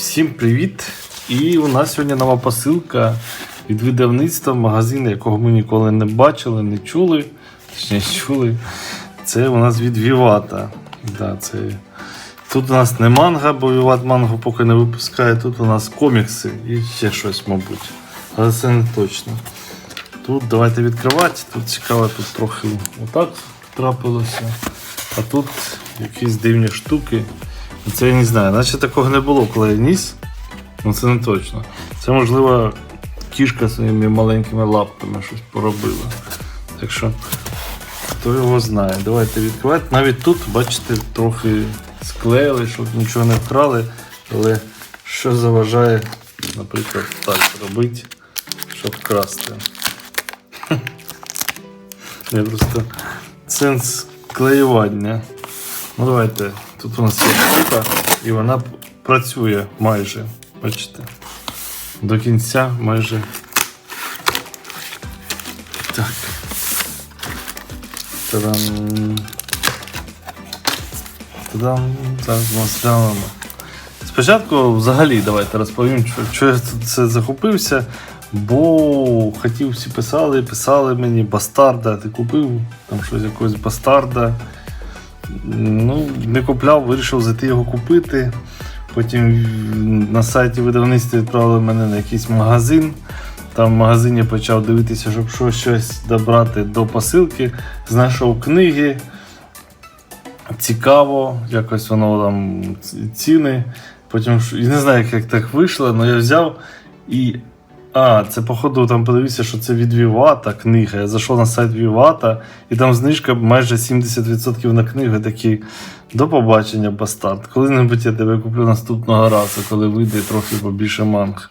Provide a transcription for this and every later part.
Всім привіт! І у нас сьогодні нова посилка від видавництва магазину, якого ми ніколи не бачили, не чули. Точніше чули. Це у нас від Вівата. Да, це... Тут у нас не манга, бо Віват мангу поки не випускає. Тут у нас комікси і ще щось, мабуть. Але це не точно. Тут давайте відкривати. Тут цікаво, тут трохи отак трапилося. А тут якісь дивні штуки. Це я не знаю, наче такого не було, коли я ніс. Ну це не точно. Це можливо кішка своїми маленькими лапками щось поробила. Так що, хто його знає. Давайте відкривати. Навіть тут, бачите, трохи склеїли, щоб нічого не вкрали. Але що заважає, наприклад, так робити, щоб вкрасти. Я просто сенс клеювання. Ну давайте. Тут у нас є штука, і вона працює майже. Бачите? До кінця майже. Так. Та-дам. Та-дам. Так, глянемо. Спочатку взагалі давайте розповім, що я тут це захопився, бо хотів всі писали, писали мені бастарда, ти купив там щось якогось бастарда. Ну, не купляв, вирішив зайти його купити. Потім на сайті видавництва відправили мене на якийсь магазин. Там в магазині почав дивитися, щоб що- щось добрати до посилки. Знайшов книги. Цікаво, якось воно там ціни. Потім не знаю, як так вийшло, але я взяв і. А, це походу там подивився, що це від Вівата книга. Я зайшов на сайт Вівата, і там знижка майже 70% на книгу. Я Такий до побачення, бастард. Коли-небудь я тебе куплю наступного разу, коли вийде трохи побільше манг.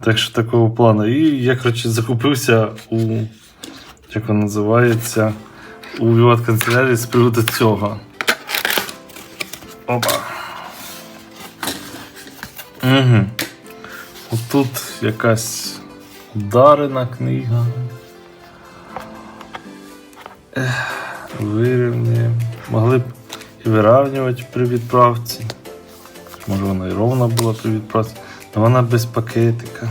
Так що такого плану. І я, коротше, закупився у. Як воно називається? У Віват канцелярії з приводу цього. Опа. Угу. Отут якась ударена книга. Вирівнюємо. Могли б і вирівнювати при відправці. Може вона і ровна була при відправці. Але вона без пакетика.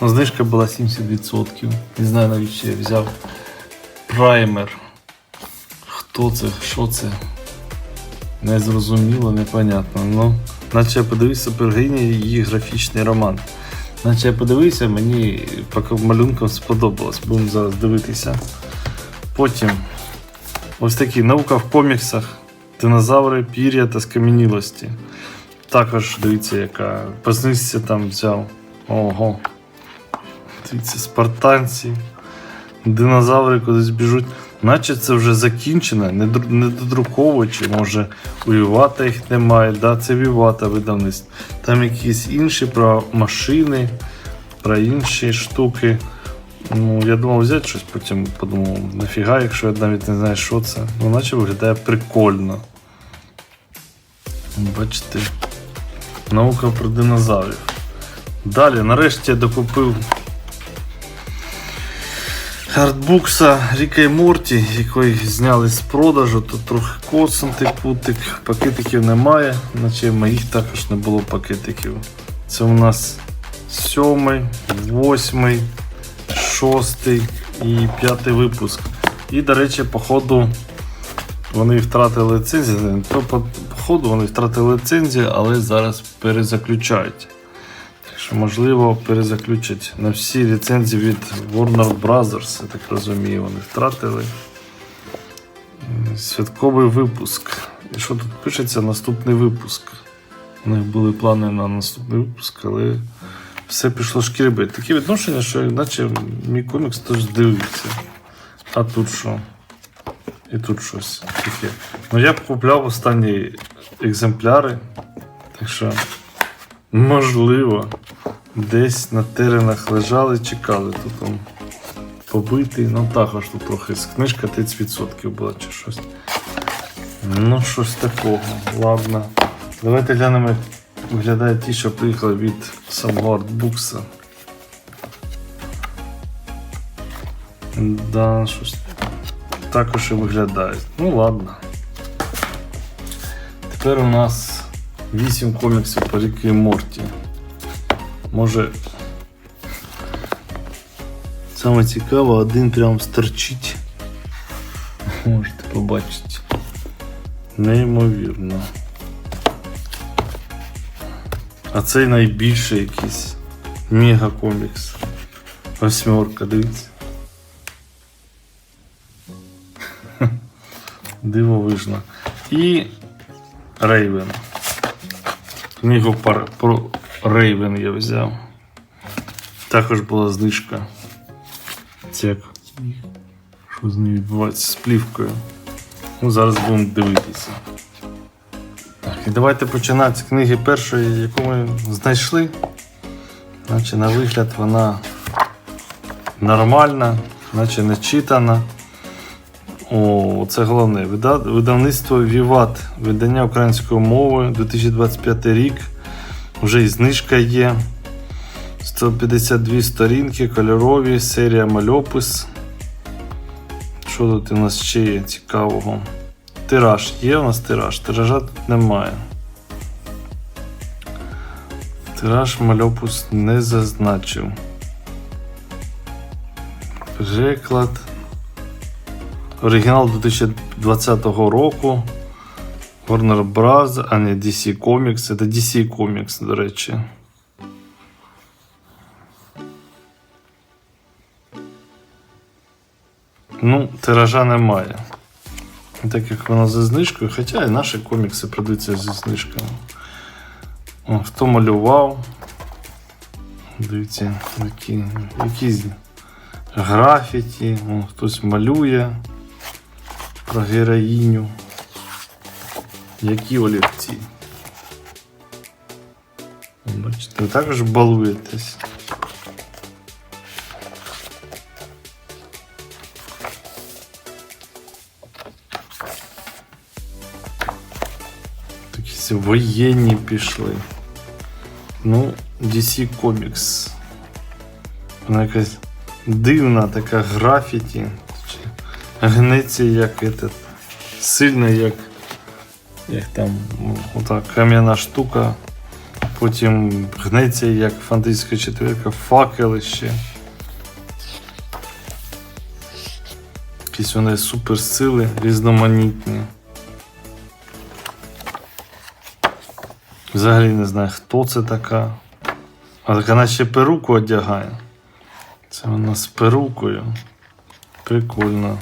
Ну, знижка була 70%. Не знаю навіщо я взяв праймер. Хто це, що це? Не зрозуміло, непонятно. Ну, наче я подивився Бергині її графічний роман. Наче я подивився, мені по малюнкам сподобалось. Будемо зараз дивитися. Потім ось такі наука в коміксах. Динозаври, пір'я та скам'янілості. Також дивіться, яка познизься там взяв. Ого. Дивіться, спартанці. Динозаври кудись біжуть. Наче це вже закінчено, не, додруковуючи, може у Вівата їх немає, да, це Вівата видавництво. Там якісь інші про машини, про інші штуки. Ну, я думав взяти щось, потім подумав, нафіга, якщо я навіть не знаю, що це. Ну, наче виглядає прикольно. Бачите, наука про динозаврів. Далі, нарешті я докупив хардбукса Ріка і Морті, який зняли з продажу. Тут трохи коцнутий путик, пакетиків немає, наче моїх також не було пакетиків. Це у нас сьомий, восьмий, шостий і п'ятий випуск. І, до речі, по ходу вони втратили ліцензію. То по вони втратили ліцензію, але зараз перезаключають. Що, можливо, перезаключать на всі ліцензії від Warner Brothers, я так розумію, вони втратили. Святковий випуск. І що тут пишеться? Наступний випуск. У них були плани на наступний випуск, але все пішло шкірби. Таке відношення, що наче мій комікс теж дивиться. А тут що? І тут щось таке. Ну я б купляв останні екземпляри. Так що, можливо, десь на теренах лежали, чекали. Тут он побитий. Ну також тут трохи книжка 30% була чи щось. Ну, щось такого. Ладно. Давайте глянемо, як виглядає ті, що приїхали від самого артбукса. Да, щось також і виглядають. Ну ладно. Тепер у нас 8 коміксів по Рікі і Морті. Може. Саме цікаво, один прям стерчить. Можете побачити. Неймовірно. А цей найбільший якийсь мегакомікс. Восьмерка, дивіться. Дивовижно. І Рейвен. Книгу про Рейвен я взяв. Також була знижка. Це. Що з нею відбувається з плівкою. Ну, зараз будемо дивитися. Так, і давайте починати з книги першої, яку ми знайшли. Наче на вигляд вона нормальна, наче не читана. О, це головне. Видавництво Віват, видання українською мовою 2025 рік. Вже і знижка є. 152 сторінки, кольорові, серія мальопис. Що тут у нас ще є цікавого? Тираж. Є у нас тираж? Тиража тут немає. Тираж мальопус не зазначив. Переклад. Оригінал 2020 року. Warner Bros. А не DC Comics. Це DC Comics, до речі. Ну, тиража немає. Так як воно зі знижкою, хоча і наші комікси продаються зі знижками. Хто малював? Дивіться, які, якісь графіті, хтось малює про героїню. Які олівці. Бачите, ви також балуєтесь. Такі воєнні пішли. Ну, DC Comics. Вона якась дивна така графіті. Гнеться як этот, сильно як, як там ота кам'яна штука. Потім гнеться як фантастична четвірка, факели ще. Якісь вони суперсили різноманітні. Взагалі не знаю, хто це така. А так вона ще перуку одягає. Це вона з перукою. Прикольно.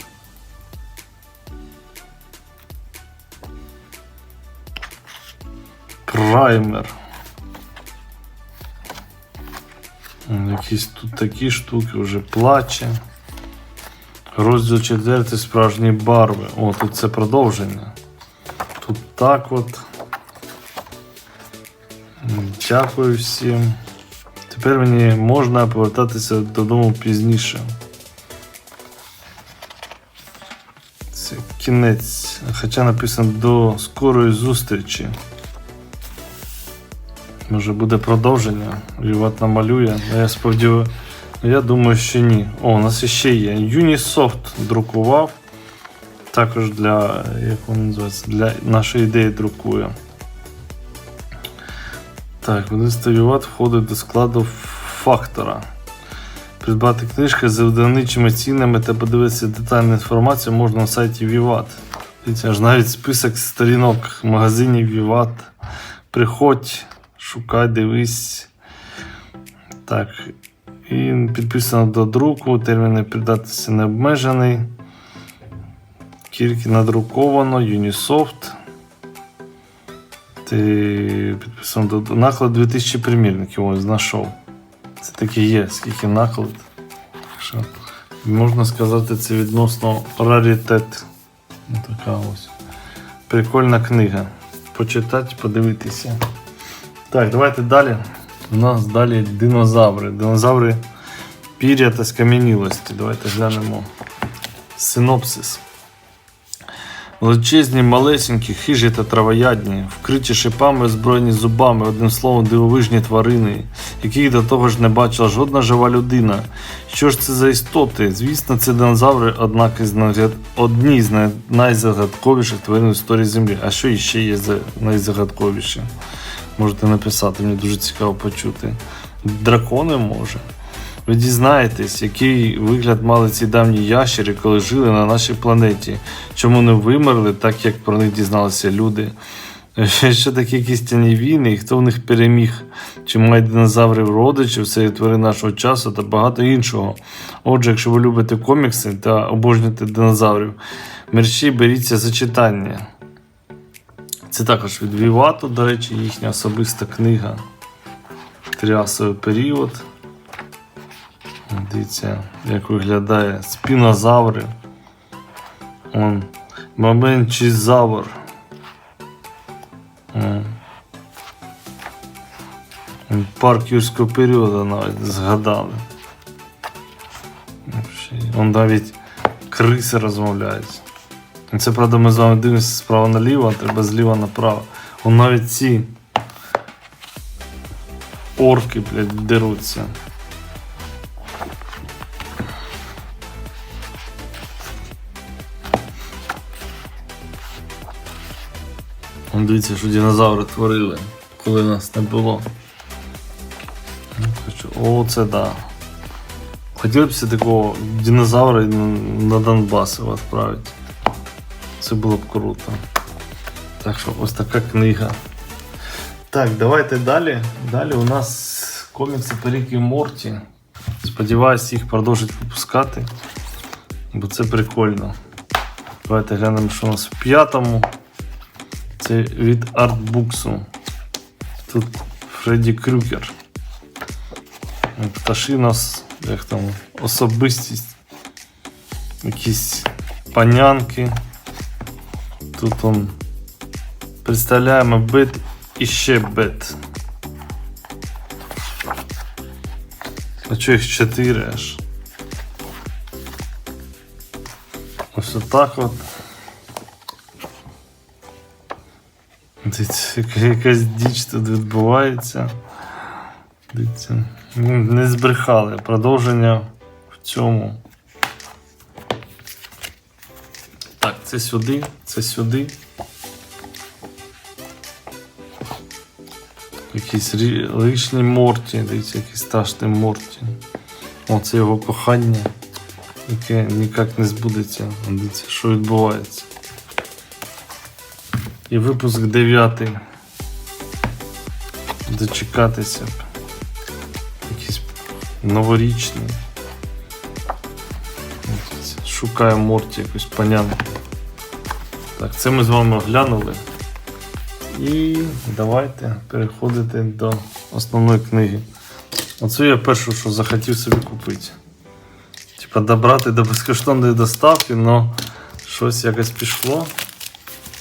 Праймер. Якісь тут такі штуки вже плаче. Розділ 4 справжні барви. О, тут це продовження. Тут так от. Дякую всім. Тепер мені можна повертатися додому пізніше. Це кінець. Хоча написано до скорої зустрічі. Може буде продовження. Віват намалює. Я сподіваюся. Я думаю, що ні. О, у нас ще є. Unisoft друкував. Також для, як воно називається, для нашої ідеї друкує. Так, видавництво Віват входить до складу фактора. Придбати книжки з видавничими цінами та подивитися детальну інформацію можна на сайті. Дивіться, аж навіть список сторінок магазинів Віват. Приходь, шукай, дивись. Так. І підписано до друку, терміни придатності не обмежений. Тільки надруковано, Unisoft. Ти підписано до наклад 2000 примірників. Ось знайшов. Це таки є, скільки наклад. Так що, можна сказати, це відносно раритет. Така ось. Прикольна книга. Почитати, подивитися. Так, давайте далі. У нас далі динозаври. Динозаври пір'я та скам'янілості. Давайте глянемо. Синопсис. Величезні, малесенькі, хижі та травоядні, вкриті шипами, озброєні зубами, одним словом, дивовижні тварини, яких до того ж не бачила жодна жива людина. Що ж це за істоти? Звісно, це динозаври, однак із одні з най- найзагадковіших тварин в історії Землі. А що іще є за найзагадковіші? Можете написати, мені дуже цікаво почути. Дракони може. Ви дізнаєтесь, який вигляд мали ці давні ящери, коли жили на нашій планеті. Чому не вимерли, так як про них дізналися люди. Що такі якісь тяні війни і хто в них переміг? Чи мають динозаврів родичів, це твори нашого часу та багато іншого. Отже, якщо ви любите комікси та обожнюєте динозаврів, мерщі беріться за читання. Це також від Вівато, до речі, їхня особиста книга. Тріасовий період. Дивіться, як виглядає спінозаври. Он, Маменчизавр. М. М, Парк юрського періоду навіть згадали. Он навіть криси розмовляють. Це правда ми з вами дивимося справа наліво, а треба зліва направо. Он навіть ці орки, блядь, деруться. Дивіться, що динозаври творили, коли нас не було. Ну, О, це да. Хотілося б такого динозавра на Донбас відправити. Це було б круто. Так що ось така книга. Так, давайте далі. Далі у нас комікси Рікі Морті. Сподіваюсь, їх продовжать випускати. Бо це прикольно. Давайте глянемо, що у нас в п'ятому. Це від артбуксу. Тут Фредді Крюкер. Пташина, як там, особистість. Якісь панянки. Тут он представляємо бит і ще бит. А чого їх чотири аж? Ось отак от. Дивіться, яка- якась діч тут відбувається. Дивіться. Не збрехали. Продовження в цьому. Це сюди, це сюди. Якісь лишні Морті, дивіться, якийсь страшний Морті. О, це його кохання, яке ніяк не збудеться. Дивіться, що відбувається. І випуск 9. Дочекатися. Якийсь новорічний. Ось, Шукає Морті якусь панянку. Так, це ми з вами оглянули. І давайте переходити до основної книги. Оце я перше, що захотів собі купити. Типа добрати до безкоштовної доставки, але щось якось пішло.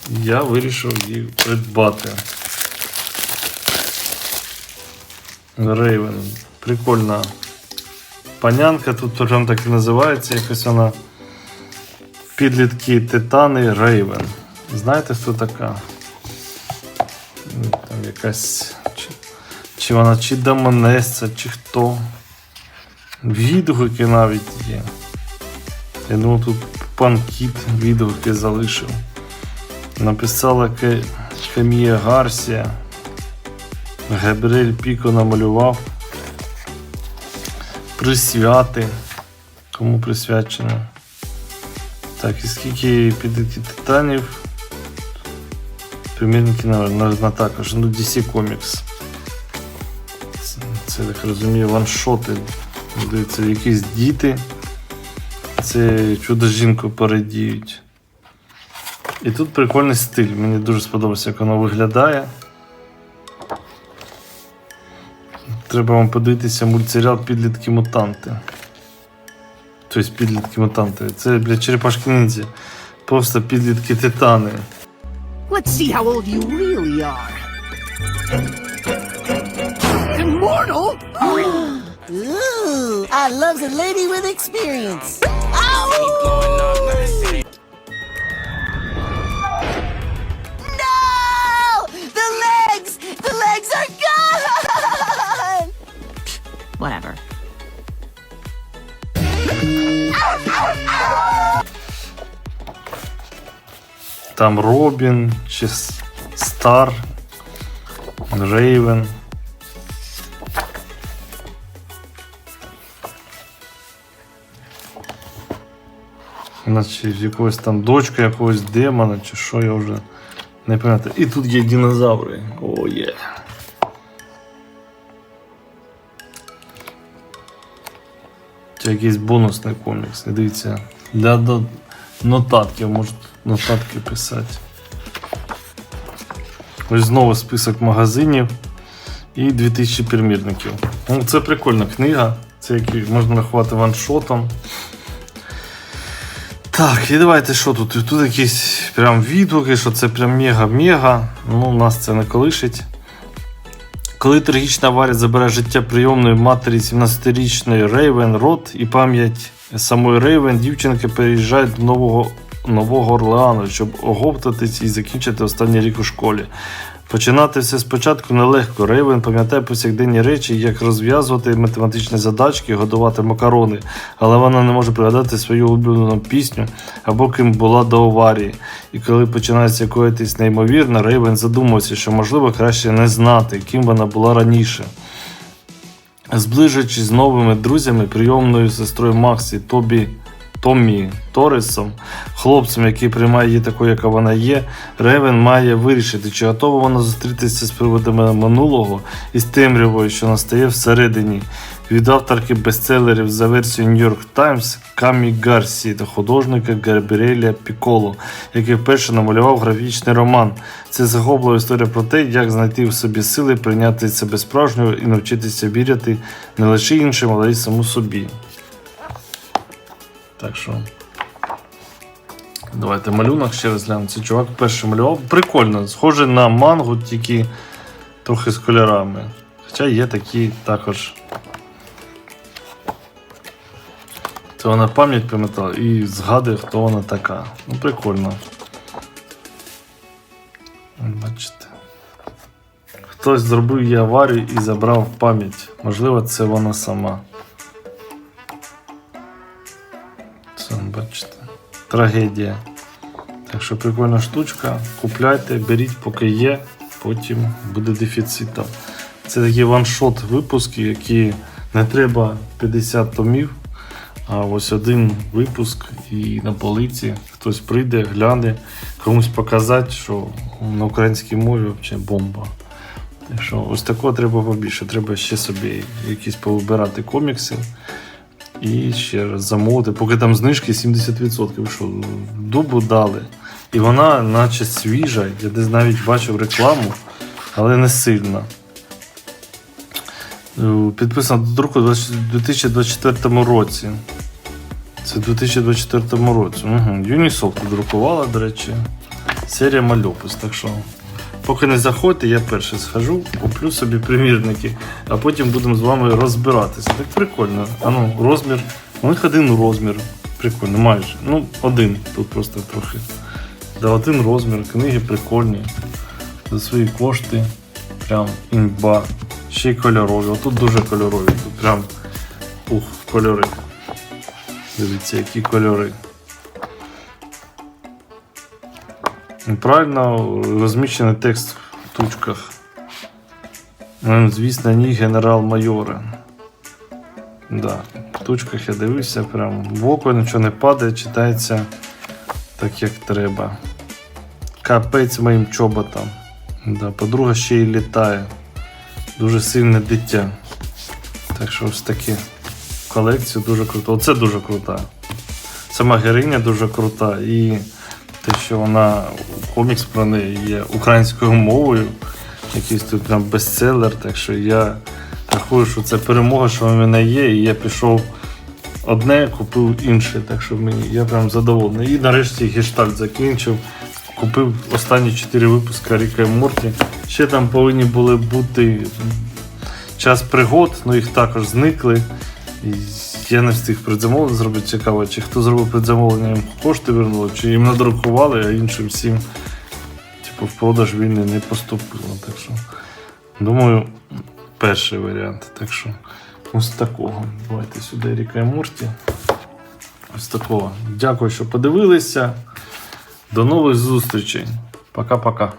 Я вирішив її придбати. Рейвен. Прикольна панянка. Тут прям так і називається. Якось вона підлітки Титани Рейвен. Знаєте, хто така? Там якась. Чи, чи вона чи демонесса, чи хто. Відгуки навіть є. Я думаю, тут пан Кіт відгуки залишив. Написала Камія Гарсія. Габріель Піко намалював. Присвяти. Кому присвячено? Так, і скільки підлітки титанів? Примірники на також. Ну, DC Comics. Це, це так розумію, ваншоти. Дивіться, якісь діти. Це чудо жінку передіють. І тут прикольний стиль. Мені дуже сподобався, як воно виглядає. Треба вам подивитися мультсеріал Підлітки мутанти. Тобто підлітки мутанти. Це для черепашки ніндзя. Просто підлітки титани. Let's see how old you really are. Immortal? Ooh, I loves a lady with experience. Ow! No! The legs! The legs are gone! Там Робін чи Стар. Рейвен. Наче якогось там дочка якогось демона, чи що я вже не пам'ятаю. І тут є динозаври. О, є. Це якийсь бонусний комікс. І Дивіться. Для до... нотатків, можуть нотатки писати. Ось знову список магазинів і 2000 примірників. Ну, це прикольна книга. Це який можна рахувати ваншотом. Так, і давайте що тут? Тут якісь прям відгуки, що це прям мега-мега. Ну, нас це не колишить. Коли трагічна аварія забере життя прийомної матері 17-річної Рейвен Рот і пам'ять самої Рейвен, дівчинки переїжджають до нового, нового Орлеану, щоб оговтатись і закінчити останній рік у школі. Починати все спочатку нелегко. Рейвен пам'ятає повсякденні речі, як розв'язувати математичні задачки, годувати макарони, але вона не може пригадати свою улюблену пісню або ким була до аварії. І коли починається коїтись неймовірно, Рейвен задумався, що можливо краще не знати, ким вона була раніше. Зближуючись з новими друзями, прийомною сестрою Максі Тобі Томмі Торресом, хлопцем, який приймає її такою, яка вона є, Ревен має вирішити, чи готова вона зустрітися з приводами минулого і з темрявою, що настає всередині. Від авторки бестселерів за версією York Times Камі Гарсі та художника Габріеля Піколо, який вперше намалював графічний роман. Це захоплива історія про те, як знайти в собі сили, прийняти себе справжнього і навчитися вірити не лише іншим, але й саму собі. Так що. Давайте малюнок ще раз глянемо. Це чувак перший малював. Прикольно, схоже на мангу, тільки трохи з кольорами. Хоча є такі також. Це вона пам'ять пам'ятала і згадує, хто вона така. Ну, прикольно. Бачите. Хтось зробив їй аварію і забрав пам'ять. Можливо, це вона сама. Трагедія. Так що прикольна штучка. Купляйте, беріть, поки є, потім буде дефіцитом. Це такі ваншот випуски, які не треба 50 томів, а ось один випуск і на полиці хтось прийде, гляне, комусь показати, що на українській мові взагалі бомба. Так що ось такого треба побільше. Треба ще собі якісь повибирати комікси. І ще раз замовити, поки там знижки 70%. Що дубу дали. І вона, наче свіжа, я десь навіть бачив рекламу, але не сильно. Е, Підписано до друку у 2024 році. Це в 2024 році. Угу. Unisoft друкувала, до речі. Серія мальопис. Так що, поки не заходьте, я перший схожу, куплю собі примірники, а потім будемо з вами розбиратися. Так прикольно. А ну, розмір. У них один розмір. Прикольно, майже. Ну, один. Тут просто трохи. Да, один розмір, книги прикольні. За свої кошти. Прям імба. Ще й кольорові. Отут дуже кольорові. Тут прям ух, кольори. Дивіться, які кольори. Правильно розміщений текст в тучках. Ну, Звісно, ні генерал-майоре. Да. В тучках я дивився, прям в око нічого не падає, читається так, як треба. Капець моїм чоботам. Да, подруга ще й літає. Дуже сильне дитя. Так що ось таке. Колекцію дуже круто. Оце дуже крута. Сама героїня дуже крута. І те, що вона комікс про неї є українською мовою. Якийсь тут прям бестселер. Так що я рахую, що це перемога, що в мене є. І я пішов одне, купив інше. Так що мені я прям задоволений. І нарешті гештальт закінчив. Купив останні 4 випуски Ріка і Морті. Ще там повинні були бути час пригод, ну їх також зникли. Я не встиг предзамовлення зробити. Цікаво, чи хто зробив предзамовлення, їм кошти вернули, чи їм надрукували, а іншим всім типу, в продаж вільний не поступило. Так що, думаю, перший варіант. Так що, ось такого. Давайте сюди Ріка і Морті. Ось такого. Дякую, що подивилися. До нових зустрічей. Пока-пока.